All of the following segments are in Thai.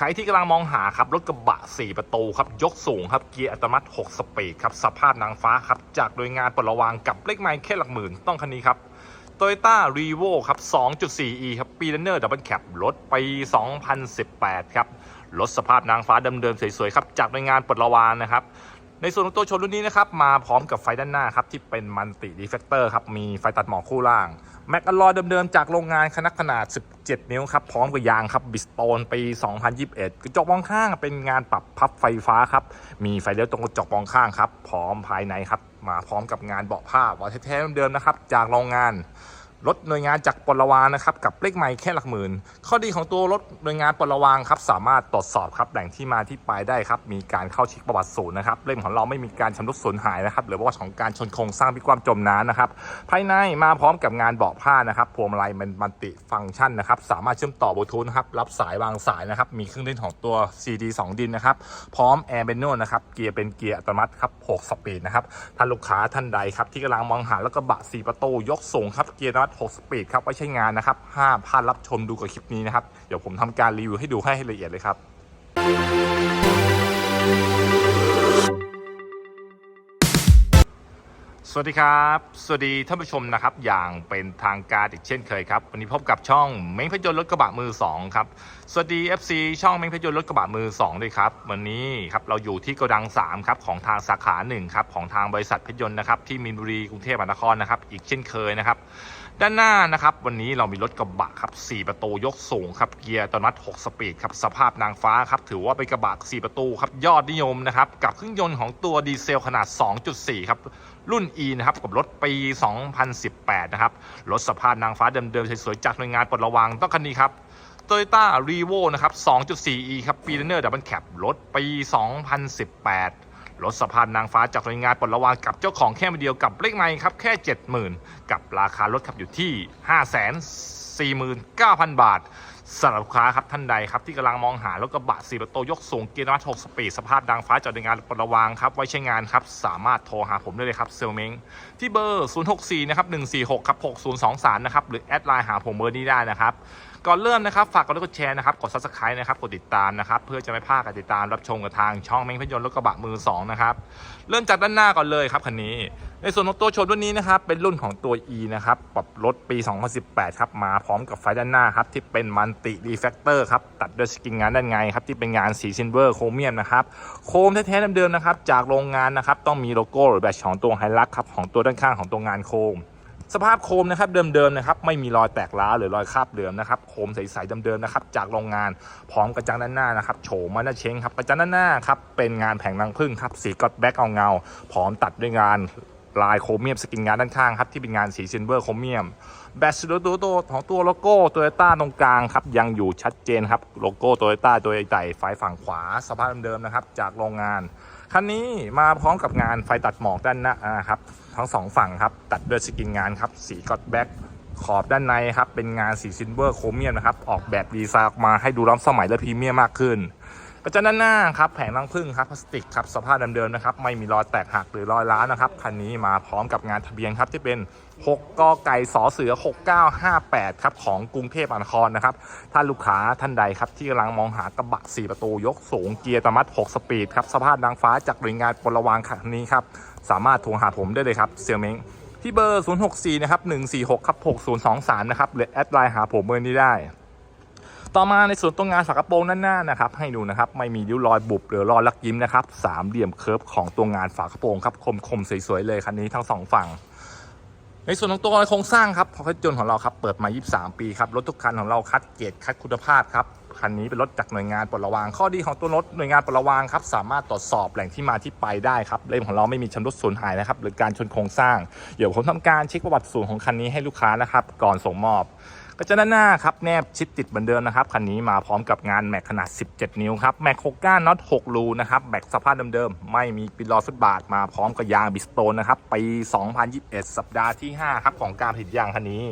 ใครที่กำลังมองหาครับรถกระบะ 4 ประตูครับยกสูงครับเกียร์อัตโนมัติ 6 สปีดครับสภาพนางฟ้าครับจากโดยงานปลดระวางกับเลขไมล์แค่หลักหมื่นต้องคันนี้ครับ Toyota r e v o ครับ 2.4e ครับปี r เนอร์ดับเบิลแคปรถปี 2018 ครับรถสภาพนางฟ้าเดิมๆสวยๆครับจากโดยงานปลดระวางนะครับในส่วนของตัวชนรุ่นนี้นะครับมาพร้อมกับไฟด้านหน้าครับที่เป็นมันติดีเฟกเตอร์ครับมีไฟตัดหมอกคู่ล่าง แม็กอลลอยเดิมๆจากโรงงานขนาดขนาด 17 นิ้วครับ พร้อมกับยางครับบิสโตนปี 2021 กระจกมองข้างเป็นงานปรับพับไฟฟ้าครับ มีไฟเลี้ยวตรงกระจกมองข้างครับ พร้อมภายในครับ มาพร้อมกับงานเบาะผ้าวาแท้ๆเดิมๆนะครับ จากโรงงาน รถหน่วยงานจากปลวานะครับกับเลขไมล์แค่หลักหมื่น ข้อดีของตัวรถหน่วยงานปลวางครับสามารถตรวจสอบครับแหล่งที่มาที่ไปได้ครับมีการเข้าเช็คประวัติศูนย์นะครับเล่มของเราไม่มีการชำรุดสูญหายนะครับหรือว่าของการชนโครงสร้างพิความจมน้ำนะครับภายในมาพร้อมกับงานเบาะผ้านะครับพวงมาลัยมันมัลติฟังก์ชันนะครับสามารถเชื่อมต่อบลูทูธนะครับรับสายวางสายนะครับมีเครื่องเล่นของตัว CD 2 ดินนะครับพร้อมแอร์เบนโนนะครับเกียร์เป็นเกียร์อัตโนมัติครับ6สปีดนะครับท่านลูกค้าท่านใดครับที่กำลังมองหาแล้วก็บะ4ประตูยกสูงครับเกียร์อัมัติ6สปีดครับไว้ใช้งานนะครับห้ามพลาดรับชมดูกับคลิปนี้นะครับ เดี๋ยวผมทำการรีวิวให้ดูให้ละเอียดเลยครับสวัสดีครับ สวัสดีท่านผู้ชมนะครับ อย่างเป็นทางการอีกเช่นเคยครับ วันนี้พบกับช่องเม้งพยนต์รถกระบะมือ2ครับ สวัสดี FC ช่องเม้งพยนต์รถกระบะมือ2ด้วยครับ วันนี้ครับเราอยู่ที่โกดัง3ครับของทางสาขา1ครับของทางบริษัทพยนต์นะครับที่มีนบุรีกรุงเทพมหานครนะครับอีกเช่นเคยนะครับ ด้านหน้านะครับ วันนี้เรามีรถกระบะครับ 4 ประตูยกสูงครับเกียร์ตโนมัติ6สปีดครับสภาพนางฟ้าครับถือว่าเป็นกระบะ 4 ประตูครับยอดนิยมนะครับกับเครื่องยนต์ของตัวดีเซลขนาด 2.4 ครับรุ่น E นะครับกับรถปี 2018 นะครับรถสภาพนางฟ้าเดิมๆสวยๆจากหน่วยงานปลดระวางต้องคันนี้ครับ Toyota r e v o นะครับ 2.4e ครับปีเนอร์ดับเบิลแคปรถปี 2018 รถสภาพนางฟ้าจากหน่วยงานปลดระวางกับเจ้าของแค่มาเดียวกับเลขไมล์ครับแค่ 70,000 กับราคารถขับอยู่ที่ 549,000 บาทสำหรับลูกค้าครับท่านใดครับที่กำลังมองหารถกระบะ4ประตูยกสูงเกียร์นอต6สปีดสภาพดังฟ้าจากหน่วยงานปลดระวางครับไว้ใช้งานครับสามารถโทรหาผมได้เลยครับเซลเมงที่เบอร์ 064 นะครับ 146 ครับ 6023 นะครับ หรือแอดไลน์หาผมเบอร์นี้ได้นะครับ ก่อนเริ่มนะครับ ฝากกดไลค์กดแชร์นะครับ กด subscribe นะครับ กดติดตามนะครับ เพื่อจะไม่พลาดการติดตามรับชมกับทางช่องเม้งพยนต์รถกระบะมือ2นะครับ เริ่มจากด้านหน้าก่อนเลยครับคันนี้ ในส่วนของตัวโชว์รุ่นนี้นะครับ เป็นรุ่นของตัว E นะครับ ปรับรถปี 2018 ครับ มาพร้อมกับไฟด้านหน้าครับ ที่เป็นมันติรีแฟกเตอร์ครับ ตัดด้วยสกินงานด้านในครับ ที่เป็นงานสีซิลเวอร์โครเมียมนะครับ โครมแท้ๆเดิมๆนะครับ จากโรงงานนะครับ ต้องมีโลโก้หรือแบตของตัวไฮลักครับ ของตัวด้านข้างของตัวงานโครม สภาพโคมนะครับเดิมๆนะครับไม่มีรอยแตกร้าหรือรอยคราบเดิมนะครับโคมใสๆเดิมๆนะครับจากโรงงานพร้อมกระจังด้านหน้านะครับโฉมมันเชงครับกระจังด้านหน้าครับเป็นงานแผงรังผึ้งครับสีก็อตแบ็กเอาเงาพร้อมตัดด้วยงานลายโครเมียมสกินงานด้านข้างครับที่เป็นงานสีซิลเวอร์โครเมียมแบตตัวตัวของตัวโลโก้โตโยต้าตรงกลางครับยังอยู่ชัดเจนครับโลโก้โตโยต้าตัวใหญ่ไฟฝั่งขวาสภาพเดิมๆนะครับจากโรงงานคันนี้มาพร้อมกับงานไฟตัดหมอกด้านหน้านะครับ ทั้งสองฝั่งครับ ตัดด้วยสกินงานครับ สีกอตแบ็กขอบด้านในครับ เป็นงานสีซิลเวอร์โครเมียมนะครับ ออกแบบดีไซน์ออกมาให้ดูล้ำสมัยและพรีเมียมมากขึ้น กระจังด้านหน้าครับแผงรังผึ้งครับพลาสติกครับสภาพเดิมๆนะครับไม่มีรอยแตกหักหรือรอยร้าวนะครับคันนี้มาพร้อมกับงานทะเบียนครับที่เป็น 6กไก่สอเสือ 6958ครับของกรุงเทพมหานครนะครับท่านลูกค้าท่านใดครับที่กำลังมองหากระบะ 4 ประตูยกสูงเกียร์อัตโนมัติ6สปีดครับสภาพนางฟ้าจากหน่วยงานปลวางคันนี้ครับสามารถโทรหาผมได้เลยครับเซียวเม้งที่เบอร์ 064 นะครับ 146 ครับ 6023 นะครับหรือแอดไลน์หาผมเบอร์นี้ได้ ต่อมาในส่วนตรงงานฝากระโปรงด้านหน้านะครับ ให้ดูนะครับไม่มีริ้วรอยบุบหรือรอยลักยิ้มนะครับสามเหลี่ยมเคิร์ฟของตัวงานฝากระโปรงครับคมๆสวยๆเลยคันนี้ทั้งสองฝั่งในส่วนของตัวโครงสร้างครับพอรถยนต์ของเราครับเปิดมา 23 ปีครับรถทุกคันของเราคัดเกรดคัดคุณภาพครับคันนี้เป็นรถจากหน่วยงานปลดระวาง ข้อดีของตัวรถหน่วยงานปลดระวางครับสามารถตรวจสอบแหล่งที่มาที่ไปได้ครับเล่มของเราไม่มีชำรุดสูญหายนะครับหรือการชนโครงสร้าง เดี๋ยวผมทำการเช็คประวัติศูนย์ของคันนี้ให้ลูกค้านะครับก่อนส่งมอบ ก็จะด้านหน้าครับแนบชิดติดเหมือนเดิมนะครับคันนี้มาพร้อมกับงานแม็กขนาด 17 นิ้วครับแม็ก6ก้านน็อต6รูนะครับแม็กสภาพเดิมๆไม่มีปิดล้อฟุตบาทมาพร้อมกับยางบิสโตนนะครับปี 2021 สัปดาห์ที่ 5 ครับของการผลิตยางคันนี้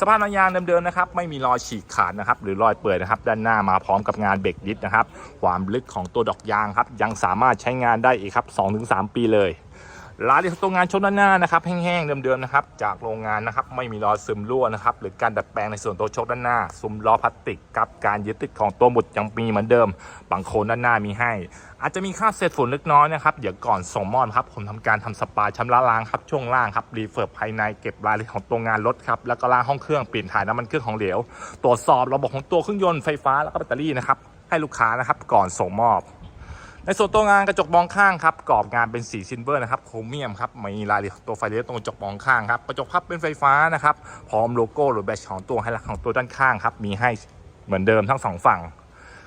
สภาพยางเดิมๆนะครับ ไม่มีรอยฉีกขาดนะครับ หรือรอยเปื่อยนะครับ ด้านหน้ามาพร้อมกับงานเบรกดิสนะครับ ความลึกของตัวดอกยางครับ ยังสามารถใช้งานได้อีกครับ 2-3 ปีเลย รายละเอียดของตัวงานชนด้านหน้านะครับแห้งๆเดิมๆนะครับจากโรงงานนะครับไม่มีรอยซึมรั่วนะครับหรือการดัดแปลงในส่วนตัวชคด้านหน้า ซุ้มล้อพลาสติกกับการยึดติดของตัวหมุดยังมีเหมือนเดิมบางโคนด้านหน้ามีให้ อาจจะมีค่าเศษฝุ่นเล็กน้อยนะครับเดี๋ยวก่อนส่งมอบครับผมทำการทำสปาชำระล้างครับช่วงล่างครับรีเฟิร์บภายในเก็บรายละเอียดของตัวงานรถครับแล้วก็ล้างห้องเครื่องเปลี่ยนถ่ายน้ำมันเครื่องของเหลวตรวจสอบระบบของตัวเครื่องยนต์ไฟฟ้าแล้วก็แบตเตอรี่นะครับให้ลูกค้านะครับก่อนส่งมอบ ในส่วนตัวงานกระจกมองข้างครับกรอบงานเป็นสีซิลเวอร์นะครับโครเมียมครับมีรายละเอียดตัวไฟเลสตรงกระจกมองข้างครับกระจกพับเป็นไฟฟ้านะครับพร้อมโลโก้หรือแบตของตัวไฮไลท์ของตัวด้านข้างครับมีให้เหมือนเดิมทั้งสองฝั่ง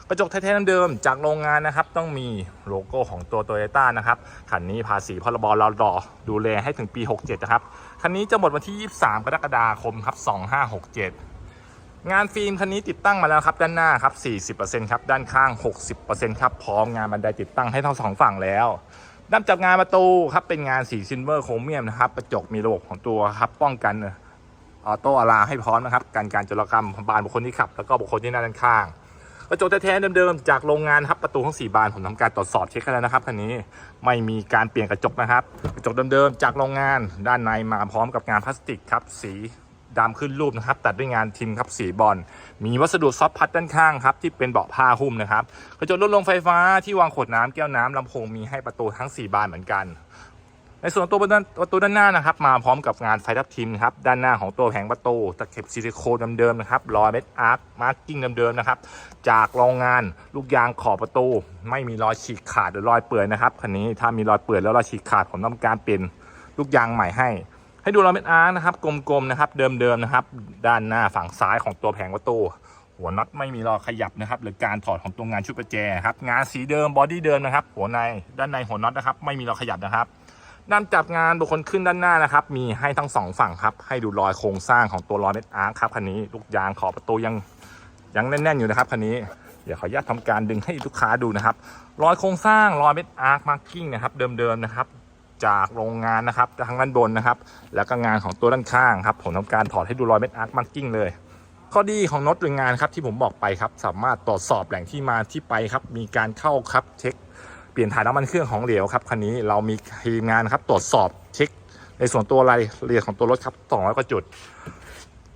กระจกแท้ๆเดิมจากโรงงานนะครับ ต้องมีโลโก้ของตัวโตโยต้านะครับคันนี้ภาษีพรบเราดอดูแลให้ถึงปี 67 นะครับ คันนี้จะหมดวันที่ 23 กรกฎาคมครับ 2567 งานฟิล์มคันนี้ติดตั้งมาแล้วครับ ด้านหน้าครับ 40%ครับด้านข้าง 60%ครับพร้อมงานบันไดติดตั้งให้ทั้งสองฝั่งแล้วด้านจับงานประตูครับเป็นงานสีซิลเวอร์โครเมียมนะครับกระจกมีระบบของตัวครับป้องกันออโต้อะลาให้พร้อมนะครับการการจรกรรมบานบุคคลที่ขับ แล้วก็บุคคลที่นั่งด้านข้างกระจกแท้ๆเดิมๆจากโรงงานครับประตูทั้ง4บานผมทำการตรวจสอบเช็คแล้วนะครับคันนี้ไม่มีการเปลี่ยนกระจกนะครับ กระจกเดิมๆจากโรงงานด้านในมาพร้อมกับงานพลาสติกครับสี ดำขึ้นรูปนะครับ ตัดด้วยงานทิมครับสีบอล มีวัสดุซอฟพัดด้านข้างครับที่เป็นเบาะผ้าหุ้มนะครับกระจกลดลงไฟฟ้าที่วางขวดน้ำแก้วน้ำลำโพงมีให้ประตูทั้ง 4 บานเหมือนกัน ในส่วนตัวประตูด้านหน้านะครับ มาพร้อมกับงานไฟทับทิมครับด้านหน้าของตัวแผงประตูตะเข็บซิลิโคนเดิมๆนะครับรอยเม็ดอาร์คมาร์กิ้งเดิมๆนะครับจากโรงงานลูกยางขอบประตู ไม่มีรอยฉีกขาดหรือรอยเปื่อยนะครับคันนี้ถ้ามีรอยเปื่อยแล้วรอยฉีกขาดผมทำการเปลี่ยนลูกยางใหม่ให้ ให้ดูรอยเม็ดอาร์นะครับกลมๆนะครับ เดิมๆนะครับ ด้านหน้าฝั่งซ้ายของตัวแผงประตูหัวน็อตไม่มีรอยขยับนะครับ หรือการถอดของตัวงานชุดประแจครับงานสีเดิมบอดี้เดิมนะครับ หัวในด้านในหัวน็อตนะครับ ไม่มีรอยขยับนะครับด้านจับงานบุคคลขึ้นด้านหน้านะครับ มีให้ทั้งสองฝั่งครับ ให้ดูรอยโครงสร้างของตัวล้อเม็ดอาร์คครับคันนี้ลูกยางขอบประตูยังยังแน่นๆอยู่นะครับคันนี้เดี๋ยวขออนุญาตทำการดึงให้ลูกค้าดูนะครับ รอยโครงสร้างรอยเม็ดอาร์คมาร์กิ้งนะครับ เดิมๆนะครับ จากโรงงานนะครับทางด้านบนนะครับ แล้วก็งานของตัวด้านข้างครับผมทำการถอดให้ดูรอยเม็ดอาร์คมาร์กิ้งเลย ข้อดีของน็อตหรืองานครับที่ผมบอกไปครับสามารถตรวจสอบแหล่งที่มาที่ไปครับมีการเข้าครับเช็คเปลี่ยนถ่ายน้ำมันเครื่องของเหลวครับคันนี้เรามีทีมงานครับตรวจสอบเช็คในส่วนตัวรายละเอียดของตัวรถครับ200กว่าจุด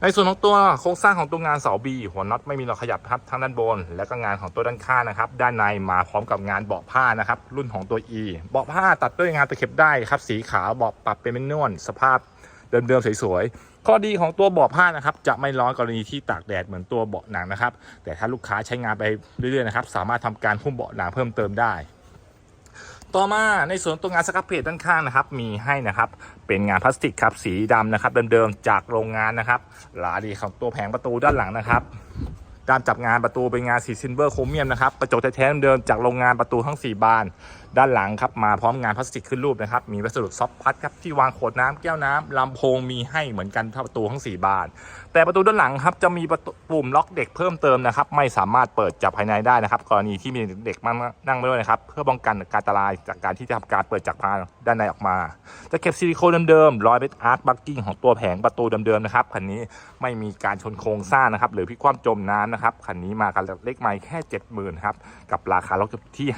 ในส่วนของตัวโครงสร้างของตัวงานเสาบีหัวน็อตไม่มีรอยขยับครับทั้งด้านบน และก็งานของตัวด้านข้างนะครับ ด้านในมาพร้อมกับงานเบาะผ้านะครับ รุ่นของตัว E เบาะผ้าตัดด้วยงานตะเข็บได้ครับ สีขาวเบาะปรับเป็นเมนนวลสภาพเดิมๆสวยๆข้อดีของตัวเบาะผ้านะครับจะไม่ร้อนกรณีที่ตากแดดเหมือนตัวเบาะหนังนะครับ แต่ถ้าลูกค้าใช้งานไปเรื่อยๆนะครับ สามารถทำการหุ้มเบาะหนังเพิ่มเติมได้ ต่อมาในส่วนตัวงานสครับเพจด้านข้างนะครับ มีให้นะครับ เป็นงานพลาสติกครับสีดำนะครับเดิมๆจากโรงงานนะครับลาดีของตัวแผงประตูด้านหลังนะครับด้านจับงานประตูเป็นงานสีซิลเวอร์โครเมียมนะครับกระจกแท้ๆเดิมๆจากโรงงานประตูทั้ง 4 บาน ด้านหลังครับมาพร้อมงานพลาสติกขึ้นรูปนะครับ มีวัสดุซอฟพัดครับที่วางขวดน้ำแก้วน้ำลำโพงมีให้เหมือนกันเท่าประตูทั้ง 4 บาน แต่ประตูด้านหลังครับจะมีประตูปุ่มล็อกเด็กเพิ่มเติมนะครับไม่สามารถเปิดจากภายในได้นะครับ กรณีที่มีเด็กมานั่งไม่ด้วยนะครับ เพื่อป้องกันการอันตรายจากการที่จะทำการเปิดจากภายด้านในออกมา จะเก็บซิลิโคนเดิมๆรอยเบ็ดอาร์ตบักกิ้งของตัวแผงประตูเดิมๆนะครับคันนี้ไม่มีการชนโครงสร้างนะครับหรือพิกคว่ำจมน้ำนะครับคันนี้มากันเล็กไม้แค่ 70,000ครับกับราคารถที่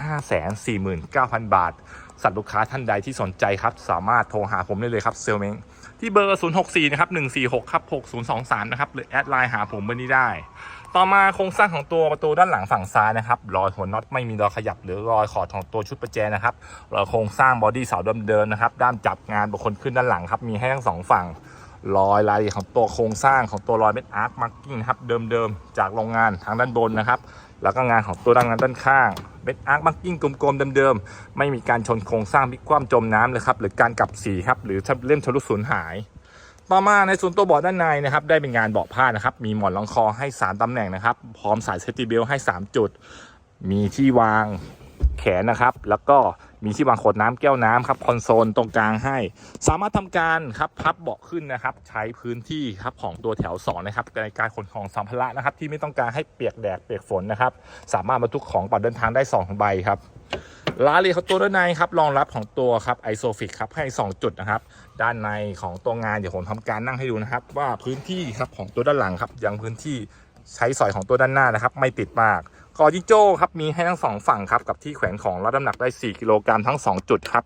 549,000 บาทสัตว์ลูกค้าท่านใดที่สนใจครับ สามารถโทรหาผมได้เลยครับเซลเมงที่เบอร์ 064 นะครับ 146 ครับ 6023 นะครับ หรือแอดไลน์หาผมเบอร์นี้ได้ ต่อมาโครงสร้างของตัวประตูด้านหลังฝั่งซ้ายนะครับ รอยหัวน็อตไม่มีรอยขยับหรือรอยขอดของตัวชุดประแจนะครับ รอยโครงสร้างบอดี้เสาเดิมๆนะครับ ด้ามจับงานบุคคลขึ้นด้านหลังครับ มีให้ทั้งสองฝั่ง รอยรายของตัวโครงสร้างของตัวรอยเม็ดอาร์คมาร์กิ้งนะครับ เดิมๆ จากโรงงานทางด้านบนนะครับ แล้วก็งานของตัวด้านงานด้านข้าง เป็นอาร์คบังกิ้งกลมๆเดิมๆ ไม่มีการชนโครงสร้างพลิกคว่ำจมน้ำเลยครับ หรือการกลับสีครับ หรือเล่มทะลุสูญหาย ต่อมาในส่วนตัวเบาะด้านในนะครับ ได้เป็นงานเบาะผ้านะครับ มีหมอนรองคอให้ 3ตำแหน่งนะครับ พร้อมสายเซฟตี้เบลให้ 3 จุด มีที่วางแขนนะครับ แล้วก็ มีที่วางขวดน้ำแก้วน้ำครับคอนโซลตรงกลางให้ สามารถทำการครับพับเบาะขึ้นนะครับ ใช้พื้นที่ครับของตัวแถว2นะครับในการขนของสัมภาระนะครับ ที่ไม่ต้องการให้เปียกแดดเปียกฝนนะครับ สามารถบรรทุกของเป่าเดินทางได้2ใบครับรายละเอียดของตัวด้านในครับรองรับของตัวครับไอโซฟิกครับให้ 2 จุดนะครับ ด้านในของตัวงานเดี๋ยวผมทำการนั่งให้ดูนะครับ ว่าพื้นที่ครับของตัวด้านหลังครับยังพื้นที่ใช้สอยของตัวด้านหน้านะครับ ไม่ติดมาก กอจิโจ้ครับมีให้ทั้งสองฝั่งครับกับที่แขวนของรับน้ำหนักได้ 4 กิโลกรัมทั้ง 2 จุดครับ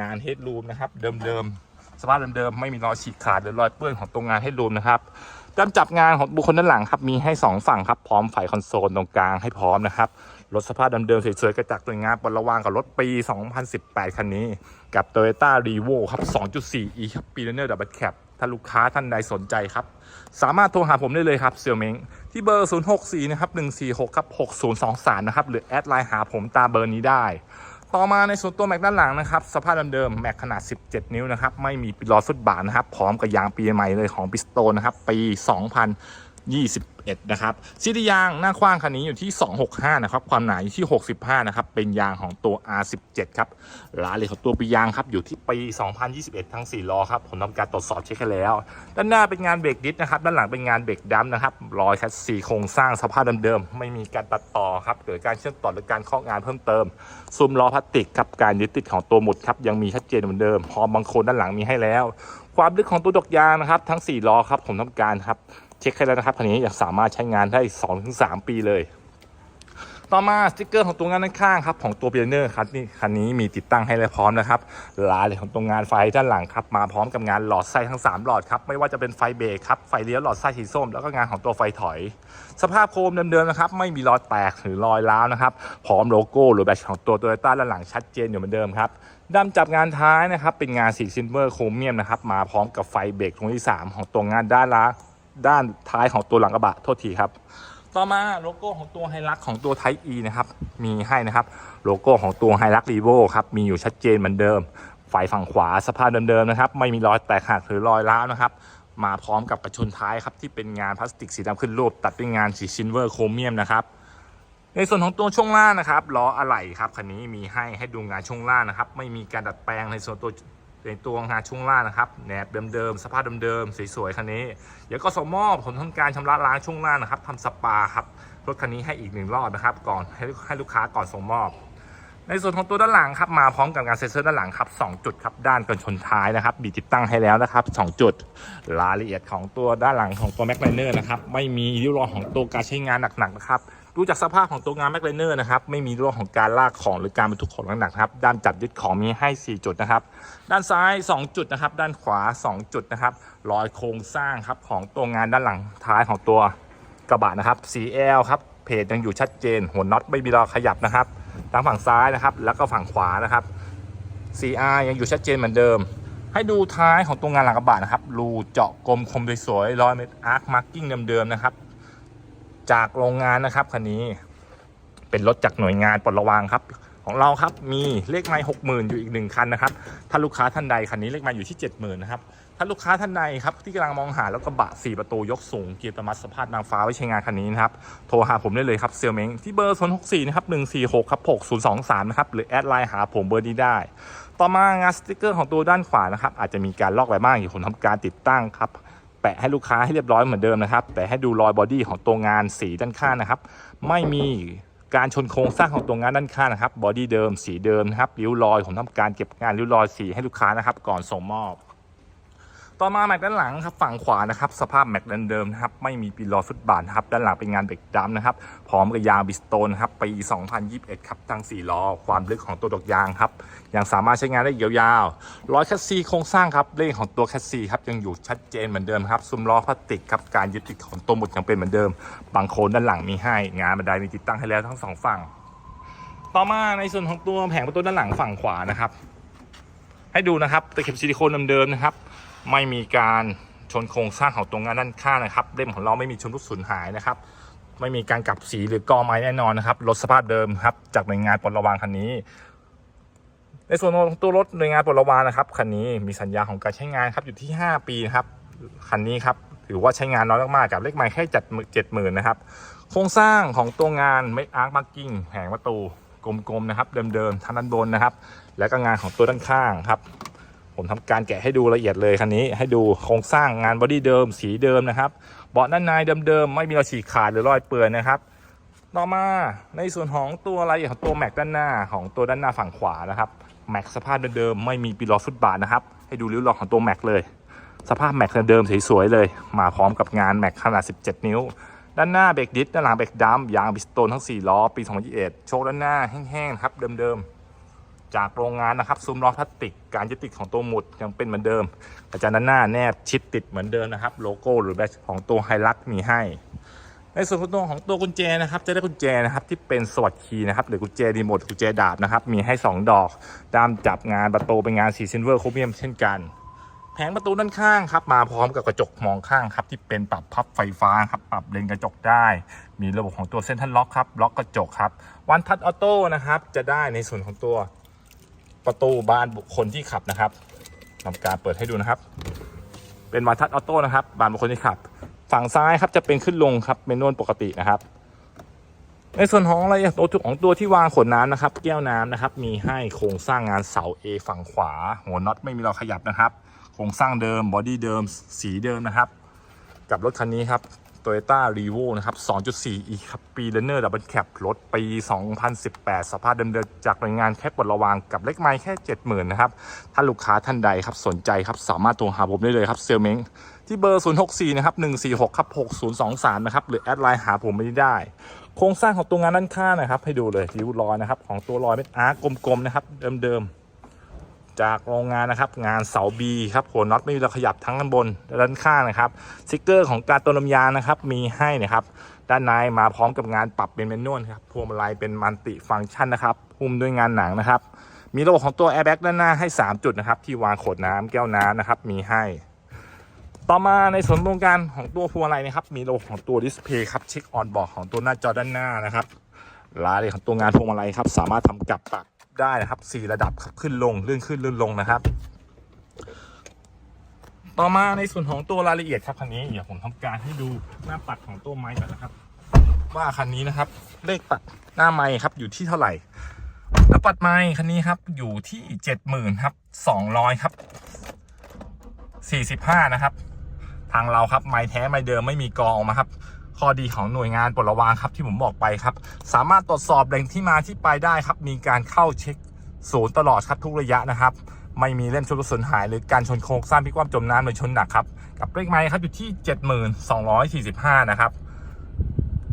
งานเฮดรูมนะครับเดิมๆสภาพเดิมๆไม่มีรอยฉีกขาดหรือรอยเปื้อนของตรงงานเฮดรูมนะครับจำจับงานของบุคคลด้านหลังครับมีให้ 2 ฝั่งครับพร้อมไฟคอนโซลตรงกลางให้พร้อมนะครับรถสภาพเดิมๆสวยๆกระจักตัวงานบนระวางกับรถปี 2018 คันนี้ กับ Toyota r e v o ครับ 2.4e ครับปีเนอร์ดับเบิลแคป ถ้าลูกค้าท่านใดสนใจครับ สามารถโทรหาผมได้เลยครับเซียวเม้งที่เบอร์ 064 นะครับ 146 ครับ 6023 นะครับ หรือแอดไลน์หาผมตามเบอร์นี้ได้ ต่อมาในส่วนตัวแม็กด้านหลังนะครับ สภาพเดิมๆแม็กขนาด 17 นิ้วนะครับ ไม่มีปิดล้อฟุตบาทนะครับ พร้อมกับยางปีใหม่เลยของปิสโตนนะครับ ปี 2000 21 นะครับซีดียางหน้ากว้างคันนี้อยู่ที่ 265 นะครับ ความหนาอยู่ที่ 65 นะครับ เป็นยางของตัว R17 ครับรายละเอียของตัวปียางครับ อยู่ที่ปี 2021 ทั้ง 4 ล้อครับ ผมทำการตรวจสอบเช็คให้แล้ว ด้านหน้าเป็นงานเบรกดิสนะครับ ด้านหลังเป็นงานเบรกดัมนะครับ รอยแคสซีโครงสร้างสภาพเดิมๆ ไม่มีการตัดต่อครับเกิดการเชื่อมต่อหรือการเคาะงานเพิ่มเติม ซุ้มล้อพลาสติกครับ การยึดติดของตัวหมุดครับ ยังมีชัดเจนเหมือนเดิมพร้อมบางโคนด้านหลังมีให้แล้ว ความลึกของตัวดอกยางนะครับ ทั้ง 4 ล้อครับ ผมทำการครับ ช็คให้แล้วนะครับคันนี้ยังสามารถใช้งานได้ 2-3 ปีเลย ต่อมาสติกเกอร์ของตัวงานด้านข้างครับของตัวเปียเนอร์ครับนี่คันนี้มีติดตั้งให้และพร้อมนะครับรายละเอียของตัวงานไฟด้านหลังครับมาพร้อมกับงานหลอดไส้ทั้ง 3 หลอดครับไม่ว่าจะเป็นไฟเบรกครับไฟเลี้ยวหลอดไส้สีส้ม แล้วก็งานของตัวไฟถอย สภาพโครมเดิมๆนะครับไม่มีรอยแตกหรือรอยร้าวนะครับพร้อมโลโก้หรือแบตของตัวโตโยต้าด้านหลังชัดเจนอยู่เหมือนเดิมครับด้ามจับงานท้ายนะครับเป็นงานสีซิลเวอร์โครเมียมนะครับมาพร้อมกับไฟเบรกตรงที่ 3 ของตัวงานด้านละ ด้านท้ายของตัวหลังกระบะโทษทีครับ ต่อมาโลโก้ของตัวไฮรักของตัว Type E นะครับ มีให้นะครับ โลโก้ของตัวไฮรักรีโวครับมีอยู่ชัดเจนเหมือนเดิม ไฟฝั่งขวาสภาพเดิมๆนะครับ ไม่มีรอยแตกหักหรือรอยร้าวนะครับ มาพร้อมกับกระชนท้ายครับที่เป็นงานพลาสติกสีดำขึ้นรูป ตัดด้วยงานสีซิลเวอร์โครเมียมนะครับในส่วนของตัวช่วงล่างนะครับล้ออะไหล่ครับคันนี้มีให้ให้ดูงานช่วงล่างนะครับ ไม่มีการดัดแปลงในส่วนตัว ในตัวงานช่วงล่างนะครับแหนบเดิมๆสภาพเดิมๆสวยๆคันนี้เดี๋ยวก็สมอบผมทำการชำระล้างช่วงล่างนะครับทำสปาครับรถคันนี้ให้อีกหนึ่งรอบนะครับก่อนให้ให้ลูกค้าก่อนส่งมอบ ในส่วนของตัวด้านหลังครับมาพร้อมกับงานเซ็นเซอร์ด้านหลังครับ2จุดครับด้านกันชนท้ายนะครับมีติดตั้งให้แล้วนะครับ2จุดรายละเอียดของตัวด้านหลังของตัวแม็กไลเนอร์นะครับไม่มีริ้วรอยของตัวการใช้งานหนักๆนะครับ ดูจากสภาพของตัวงานแม็กไลเนอร์นะครับไม่มีเริ้วรอยของการลากของหรือการบรรทุกของหนักๆนะครับด้านจับยึดของมีให้ 4 จุดนะครับ ด้านซ้าย 2 จุดนะครับ ด้านขวา 2 จุดนะครับรอยโครงสร้างครับของตัวงานด้านหลังท้ายของตัวกระบะนะครับ CL ครับเพจยังอยู่ชัดเจน หัวน็อตไม่มีรอยขยับนะครับทั้งฝั่งซ้ายนะครับ แล้วก็ฝั่งขวานะครับ CR ยังอยู่ชัดเจนเหมือนเดิม ให้ดูท้ายของตัวงานหลังกระบะนะครับรูเจาะกลมคมสวยๆรอยเม็ดอาร์คมาร์กิ้งเดิมๆนะครับ จากโรงงานนะครับคันนี้ เป็นรถจากหน่วยงานปลดระวางครับ ของเราครับมีเลขไม้หกหมื่นอยู่อีกหนึ่งคันนะครับถ้าลูกค้าท่านใดคันนี้เลขไม้อยู่ที่เจ็ดหมื่นนะครับถ้าลูกค้าท่านใดครับที่กำลังมองหารถกระบะ4ประตูยกสูงเกียร์ประมัดสภาพนางฟ้าไว้ใช้งานคันนี้นะครับโทรหาผมได้เลยครับเซียวเม้งที่เบอร์0 6 4นะครับ146ครับ6023นย์สองสามนะครับหรือแอดไลน์หาผมเบอร์นี้ได้ต่อมางานสติกเกอร์ของตัวด้านขวานะครับอาจจะมีการลอกอะไรบ้างอยู่ผมทำการติดตั้งครับ แปะให้ลูกค้าให้เรียบร้อยเหมือนเดิมนะครับ แต่ให้ดูรอยบอดี้ของตัวงานสีด้านข้างนะครับ ไม่มีการชนโครงสร้างของตัวงานด้านข้างนะครับ บอดี้เดิม สีเดิมนะครับ ริ้วรอย ผมทำการเก็บงานริ้วรอยสีให้ลูกค้านะครับ ก่อนส่งมอบ ต่อมาแม็กด้านหลังครับฝั่งขวานะครับสภาพแม็กดันเดิมนะครับไม่มีปีลอฟุตบาทนครับด้านหลังเป็นงานเบรกดัมนะครับพร้อมกับยางบิสโตนครับปี 2021 ครับทั้ง4ล้อความลึกของตัวดอกยางครับยังสามารถใช้งานได้ยาวๆร้อยแคสซีโครงสร้างครับเลขของตัวแคสซีครับยังอยู่ชัดเจนเหมือนเดิมครับซุ้มล้อพลาสติกครับการยึดติดของตัวหมุดยังเป็นเหมือนเดิมบางโคนด้านหลังมีให้งานบันไดมีติดตั้งให้แล้วทั้งสองฝั่งต่อมาในส่วนของตัวแผงประตูด้านหลังฝั่งขวานะครับ ให้ดูนะครับตะเข็บซิลิโคนเดิมๆนะครับ ไม่มีการชนโครงสร้างของตรงงานด้านข้างนะครับเล่มของเราไม่มีชนรุดสูญหายนะครับ ไม่มีการกลับสีหรือกอไม้แน่นอนนะครับรถสภาพเดิมครับจากหน่วยงานปลดระวางคันนี้ ในส่วนของตัวรถหน่วยงานปลดระวางนะครับคันนี้มีสัญญาของการใช้งานครับอยู่ที่ 5 ปีนะครับคันนี้ครับถือว่าใช้งานน้อยมากๆกับเลขไม้แค่จัดเจ็ดหมื่นนะครับ โครงสร้างของตัวงานไม่อาร์คมาร์กิ้งแผงประตูกลมๆนะครับ เดิมๆทางด้านบนนะครับ แล้วก็งานของตัวด้านข้างครับ ผมทำการแกะให้ดูละเอียดเลยคันนี้ให้ดูโครงสร้างงานบอดี้เดิมสีเดิมนะครับเบาะด้านในเดิมๆไม่มีรอยฉีกขาดหรือรอยเปื่อยนะครับ ต่อมาในส่วนของตัวรายละเอียดของตัวแม็กด้านหน้าของตัวด้านหน้าฝั่งขวานะครับแม็กสภาพเดิมๆไม่มีปีลอฟุตบาทนะครับ ให้ดูริ้วรอยของตัวแม็กเลย สภาพแม็กเดิมๆสวยๆเลย มาพร้อมกับงานแม็กขนาด 17 นิ้ว ด้านหน้าเบรกดิสด้านหลังเบรกดัมยางบิสโตนทั้ง 4 ล้อปี 2021 โชคด้านหน้าแห้งๆครับเดิมๆ จากโรงงานนะครับซุ้มล้อพลาสติก การยึดติดของตัวหมุดยังเป็นเหมือนเดิมกระจังด้นหน้าแนบชิดติดเหมือนเดิมนะครับ โลโก้หรือแบตของตัวไฮลักมีให้ ในส่วนของตัวของตัวกุญแจนะครับ จะได้กุญแจนะครับที่เป็นสวัสดคีนะครับหรือกุญแจรีโมทกุญแจดาบนะครับมีให้ 2 ดอกด้ามจับงานประตูเป็นงานสีซิลเวอร์โครเมียมเช่นกันแผงประตูด้านข้างครับมาพร้อมกับกระจกมองข้างครับที่เป็นปรับพับไฟฟ้าครับปรับเลนกระจกได้ มีระบบของตัวเซ็นทรัลล็อกครับล็อกกระจกครับวันทัชออโต้นะครับจะได้ในส่วนของตัว ประตูบานบุคคลที่ขับนะครับทำการเปิดให้ดูนะครับ เป็นวันทัชออโต้นะครับ บานบุคคลที่ขับ ฝั่งซ้ายครับจะเป็นขึ้นลงครับเมนวลปกตินะครับ ในส่วนของอะไรตัวของตัวที่วางขวดน้ำนะครับ แก้วน้ำนะครับ มีให้โครงสร้างงานเสา A ฝั่งขวา หัวน็อตไม่มีเราขยับนะครับ โครงสร้างเดิมบอดี้เดิม สีเดิมนะครับ กับรถคันนี้ครับ Toyota r e v o นะครับ 2.4 e ครับปีเลนเนอร์ดับเบิลแคปรถปี 2018 สภาพเดิมๆจากหน่วยงานแค่ปลดระวางกับเล็กไม้แค่ 70,000 นะครับ ถ้าลูกค้าท่านใดครับสนใจครับ สามารถโทรหาผมได้เลยครับเซลเม้งที่เบอร์ 064 นะครับ 146 ครับ 6023 นะครับ หรือแอดไลน์หาผมไม่ได้ โครงสร้างของตัวงานด้านข้างนะครับ ให้ดูเลยริ้วรอยนะครับของตัวรอยเป็นอาร์กกลมๆนะครับเดิมๆ จากโรงงานนะครับ งานเสาบีครับหัวน็อตไม่มีเราขยับทั้งด้านบนและด้านข้างนะครับสติกเกอร์ของการตัวลมยางนะครับ มีให้นะครับ ด้านในมาพร้อมกับงานปรับเป็นเมนนวลครับพวงมาลัยเป็นมัลติฟังก์ชันนะครับหุ้มด้วยงานหนังนะครับ มีระบบของตัวแอร์แบ็กด้านหน้าให้ 3 จุดนะครับ ที่วางขวดน้ำแก้วน้ำนะครับ มีให้ ต่อมาในส่วนตรงกลารของตัวพวงมาลัยนะครับ มีระบบของตัวดิสเพย์ครับเช็คออนบอร์ดของตัวหน้าจอด้านหน้านะครับรายละเอียดของตัวงานพวงมาลัยครับ สามารถทำกลับปรับ ได้นะครับ4ระดับครับขึ้นลงเลื่อนขึ้นเลื่อนลงนะครับ ต่อมาในส่วนของตัวรายละเอียดครับคันนี้เดี๋ยวผมทำการให้ดูหน้าปัดของตัวไม้ก่อนนะครับ ว่าคันนี้นะครับ เลขปัดหน้าไม้ครับอยู่ที่เท่าไหร่หน้าปัดไม้คันนี้ครับอยู่ที่เจ็ดหมื่นครับสองร้อยครับสี่สิบห้านะครับ ทางเราครับไม้แท้ไม้เดิมไม่มีกองออกมาครับ ข้อดีของหน่วยงานปลดระวางครับที่ผมบอกไปครับ สามารถตรวจสอบแหล่งที่มาที่ไปได้ครับ มีการเข้าเช็คศูนย์ตลอดครับทุกระยะนะครับ ไม่มีเล่มชนระสุนหาย หรือการชนโครงสร้างพิกความจมน้ำหรือชนหนักครับ กับเลขไม้ครับอยู่ที่ 7245 นะครับ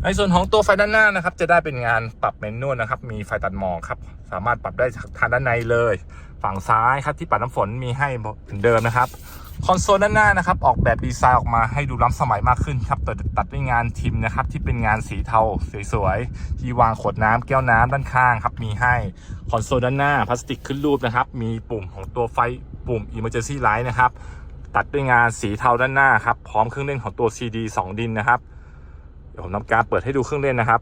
ในส่วนของตัวไฟด้านหน้านะครับ จะได้เป็นงานปรับเมนนวลนะครับ มีไฟตัดหมอกครับ สามารถปรับได้ทางด้านในเลย ฝั่งซ้ายครับที่ปัดน้ำฝนมีให้เหมือนเดิมนะครับ คอนโซลด้านหน้านะครับ ออกแบบดีไซน์ออกมาให้ดูล้ำสมัยมากขึ้นครับแต่ตัดด้วยงานทิมนะครับ ที่เป็นงานสีเทาสวยๆที่วางขวดน้ำแก้วน้ำด้านข้างครับ มีให้คอนโซลด้านหน้าพลาสติกขึ้นรูปนะครับ มีปุ่มของตัวไฟปุ่ม Emergency Light นะครับ ตัดด้วยงานสีเทาด้านหน้าครับ พร้อมเครื่องเล่นของตัว CD 2 ดินนะครับเดี๋ยวผมทำการเปิดให้ดูเครื่องเล่นนะครับ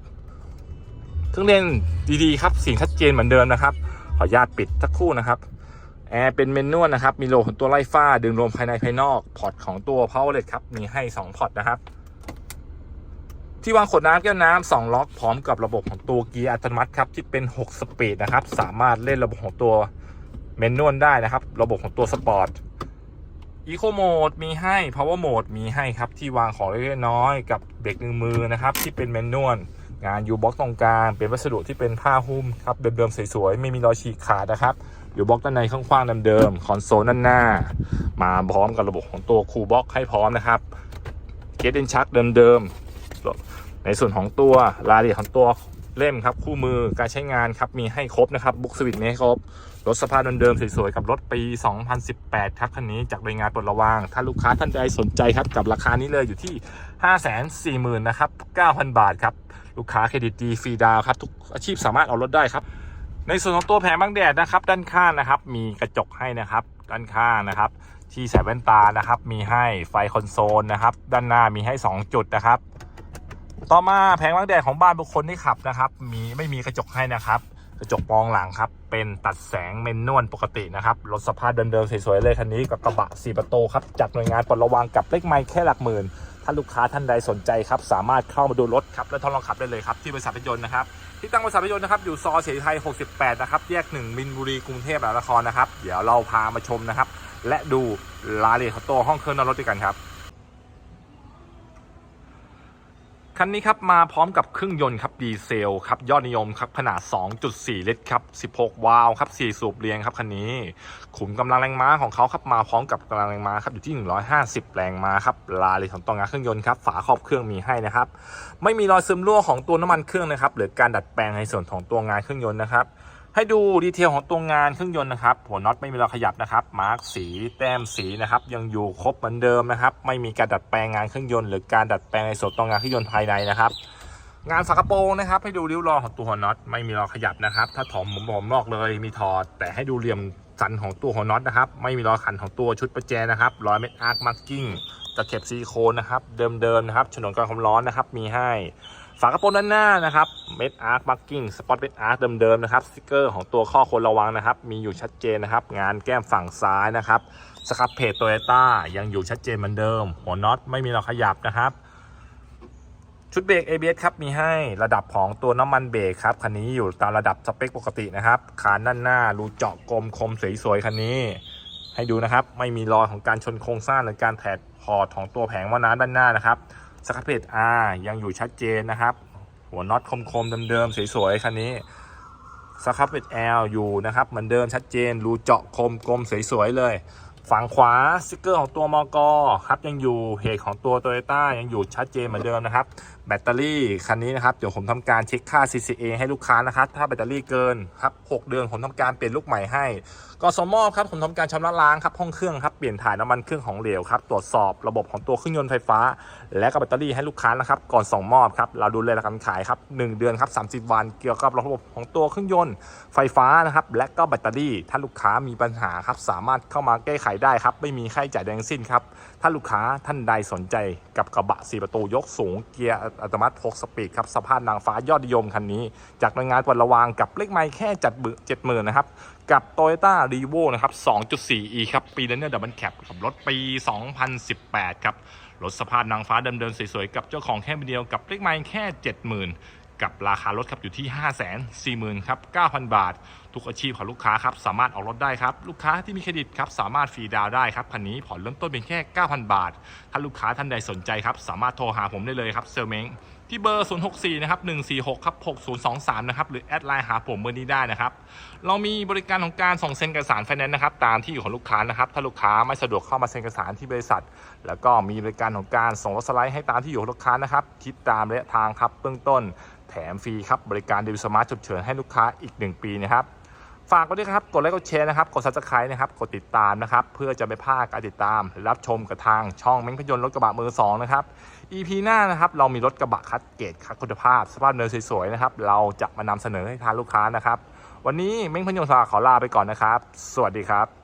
เครื่องเล่นดีๆครับเสียงชัดเจนเหมือนเดิมนะครับ ขออนุญาตปิดสักครู่นะครับ แอร์เป็นเมนนวลนะครับ มีโลของตัวไล่ฟ้า ดึงลมภายในภายนอก พอร์ตของตัว power outlet ครับ มีให้ 2 พอร์ตนะครับ ที่วางขวดน้ำแก้วน้ำ2ล็อกพร้อมกับระบบของตัวเกียร์อัตโนมัติครับ ที่เป็น 6 สปีดนะครับ สามารถเล่นระบบของตัวเมนนวลได้นะครับ ระบบของตัวสปอร์ต Eco Mode มีให้ Power Mode มีให้ครับ ที่วางของเล็กน้อยกับเบรกหนึ่งมือนะครับ ที่เป็นเมนนวลงานยูบ็อกตรงกลางเป็นวัสดุที่เป็นผ้าหุ้มครับเดิมๆสวยๆไม่มีรอยฉีกขาดนะครับ อยู่บล็อกด้านในข้างๆเดิมๆคอนโซลด้านหน้า มาพร้อมกับระบบของตัวคูลบ็อกให้พร้อมนะครับเกตเดนชักเดิมๆในส่วนของตัวรายละเอียดของตัวเล่มครับ คู่มือการใช้งานครับ มีให้ครบนะครับ บุ๊กสวิตมีให้ครบ รถสภาพเดิมๆสวยๆ กับรถปี 2018 ครับ คันนี้จากโดยงานปลดระวาง ถ้าลูกค้าท่านใดสนใจครับ กับราคานี้เลยอยู่ที่ 540,000นะครับ 9,000 บาทครับ ลูกค้าเครดิตดีฟรีดาวครับ ทุกอาชีพสามารถเอารถได้ครับ ในส่วนของตัวแผงบังแดดนะครับด้านข้างนะครับ มีกระจกให้นะครับ ด้านข้างนะครับ ที่ใส่แว่นตานะครับ มีให้ไฟคอนโซลนะครับ ด้านหน้ามีให้ 2 จุดนะครับ ต่อมาแผงบังแดดของบ้านบุคคลที่ขับนะครับ มีไม่มีกระจกให้นะครับ กระจกมองหลังครับ เป็นตัดแสงเมนนวลปกตินะครับรถสภาพเดิมๆสวยๆเลยคันนี้กับกระบะ4ประตูครับจากหน่วยงานปลดระวางกับเลขไมล์แค่หลักหมื่นาลูกค้าท่านใดสนใจครับสามารถเข้ามาดูรถครับและทดลองขับได้เลยครับที่บริษัทรถยนต์นะครับที่ตั้งบริษัทรถยนต์นะครับอยู่ซอยเสรีไทย 68 นะครับแยก 1 มินบุรีกรุงเทพมหานครนะครับเดี๋ยวเราพามาชมนะครับและดูรายละเอียดของตัวห้องเครื่องนอนรถด้วยกันครับ คันนี้ครับมาพร้อมกับเครื่องยนต์ครับดีเซลครับยอดนิยมครับขนาด 2.4 ลิตรครับ 16 วาล์วครับ 4 สูบเรียงครับคันนี้ ขุมกำลังแรงม้าของเขาครับมาพร้อมกับกำลังแรงม้าครับอยู่ที่ 150 แรงม้าครับลาเลยของตัวงานเครื่องยนต์ครับฝาครอบเครื่องมีให้นะครับ ไม่มีรอยซึมรั่วของตัวน้ำมันเครื่องนะครับหรือการดัดแปลงในส่วนของตัวงานเครื่องยนต์นะครับ ให้ดูดีเทลของตัวงานเครื่องยนต์นะครับ หัวน็อตไม่มีรอยขยับนะครับ มาร์กสีแต้มสีนะครับยังอยู่ครบเหมือนเดิมนะครับ ไม่มีการดัดแปลงงานเครื่องยนต์หรือการดัดแปลงในส่วนตัวงานเครื่องยนต์ภายในนะครับงานฝากระโปรงนะครับ ให้ดูริ้วรอยของตัวหัวน็อตไม่มีรอยขยับนะครับ ถ้าถอมผมผมนอกเลยมีถอด แต่ให้ดูเหลี่ยมสันของตัวหัวน็อตนะครับ ไม่มีรอยขันของตัวชุดประแจนะครับรอยเม็ดอาร์คมาร์กิ้งตะเข็บซิลิโคนนะครับ เดิมๆนะครับฉนวนกันความร้อนนะครับ มีให้ ฝากระโปรงด้านหน้านะครับเม็ดอาร์คมาร์กิ้งสปอตเม็ดอาร์คเดิมๆนะครับสติกเกอร์ของตัวข้อควรระวังนะครับ มีอยู่ชัดเจนนะครับ งานแก้มฝั่งซ้ายนะครับสครับเพจโตโยต้ายังอยู่ชัดเจนเหมือนเดิม หัวน็อตไม่มีรอยขยับนะครับ ชุดเบรก ABS ครับมีให้ระดับของตัวน้ำมันเบรกครับคันนี้อยู่ตามระดับสเปคปกตินะครับคานด้านหน้ารูเจาะกลมคมสวยๆคันนี้ ให้ดูนะครับ ไม่มีรอยของการชนโครงสร้างหรือการแถกพอร์ตของตัวแผงว่าน้ำด้านหน้านะครับ สครับเพจ R ยังอยู่ชัดเจนนะครับ หัวน็อตคมๆเดิมๆสวยๆคันนี้สครับเพจ L อยู่นะครับเหมือนเดิมชัดเจนรูเจาะคมกลมสวยๆเลย ฝั่งขวาสติกเกอร์ของตัวมอกครับยังอยู่เพจของตัว Toyota ยังอยู่ชัดเจนเหมือนเดิมนะครับ แบตเตอรี่คันนี้นะครับเดี๋ยวผมทำการเช็คค่า CCA ให้ลูกค้านะครับ ถ้าแบตเตอรี่เกินครับ6เดือนผมทำการเปลี่ยนลูกใหม่ให้กสมอครับผมทำการชำระล้างครับห้องเครื่องครับเปลี่ยนถ่ายน้ำมันเครื่องของเหลวครับตรวจสอบระบบของตัวเครื่องยนต์ไฟฟ้า และก็แบตเตอรี่ให้ลูกค้านะครับก่อนส่งมอบครับเราดูแลการขายครับ1เดือนครับ30 วัน เกี่ยวกับระบบของตัวเครื่องยนต์ไฟฟ้านะครับและก็แบตเตอรี่ถ้าลูกค้ามีปัญหาครับสามารถเข้ามาแก้ไขได้ครับ ไม่มีค่าใช้จ่ายใดทั้งสิ้นครับ ถ้าลูกค้าท่านใดสนใจกับกระบะ 4 ประตูยกสูงเกียร์อัตโนมัติ 6 สปีดครับ สภาพนางฟ้ายอดนิยมคันนี้ จากหน่วยงานปลดระวางกับเลขไม้แค่จัดเบื่อเจ็ดหมื่นนะครับ กับ Toyota r e v o นะครับ 2.4e ครับ ปีนั้นเนี่ยดับเบิลแคปกับรถปี 2018 ครับ รถสภาพนางฟ้าเดิมๆสวยๆกับเจ้าของแค่เดียวกับเลขไม้แค่ 70,000 กับราคารถครับอยู่ที่ 540,000ครับ9,000 บาท ทุกอาชีพของลูกค้าครับสามารถออกรถได้ครับ ลูกค้าที่มีเครดิตครับสามารถฟรีดาวได้ครับคันนี้ผ่อนเริ่มต้นเพียงแค่ 9,000 บาท ถ้าลูกค้าท่านใดสนใจครับสามารถโทรหาผมได้เลยครับเซลเม้งที่เบอร์ 064 นะครับ 146 ครับ 6023 นะครับ หรือแอดไลน์หาผมเบอร์นี้ได้นะครับ เรามีบริการของการส่งเซ็นเอกสารไฟแนนซ์นะครับ ตามที่อยู่ของลูกค้านะครับ ถ้าลูกค้าไม่สะดวกเข้ามาเซ็นเอกสารที่บริษัท แล้วก็มีบริการของการส่งรถสไลด์ให้ตามที่อยู่ของลูกค้านะครับ คิดตามระยะทางครับ เบื้องต้น แถมฟรีครับ บริการดิวสมาร์ทฉุกเฉินให้ลูกค้าอีก 1 ปีนะครับ ฝากไว้ด้วยครับ กดไลค์กดแชร์นะครับ กด subscribe นะครับ กดติดตามนะครับ เพื่อจะไม่พลาดการติดตาม รับชมกับทางช่องเม้งพยนต์รถกระบะมือสองนะครับ EP หน้านะครับเรามีรถกระบะคัดเกรดคัดคุณภาพสภาพเนินสวยๆนะครับเราจะมานำเสนอให้ทางลูกค้านะครับ วันนี้เม้งพยนต์สาขอลาไปก่อนนะครับ สวัสดีครับ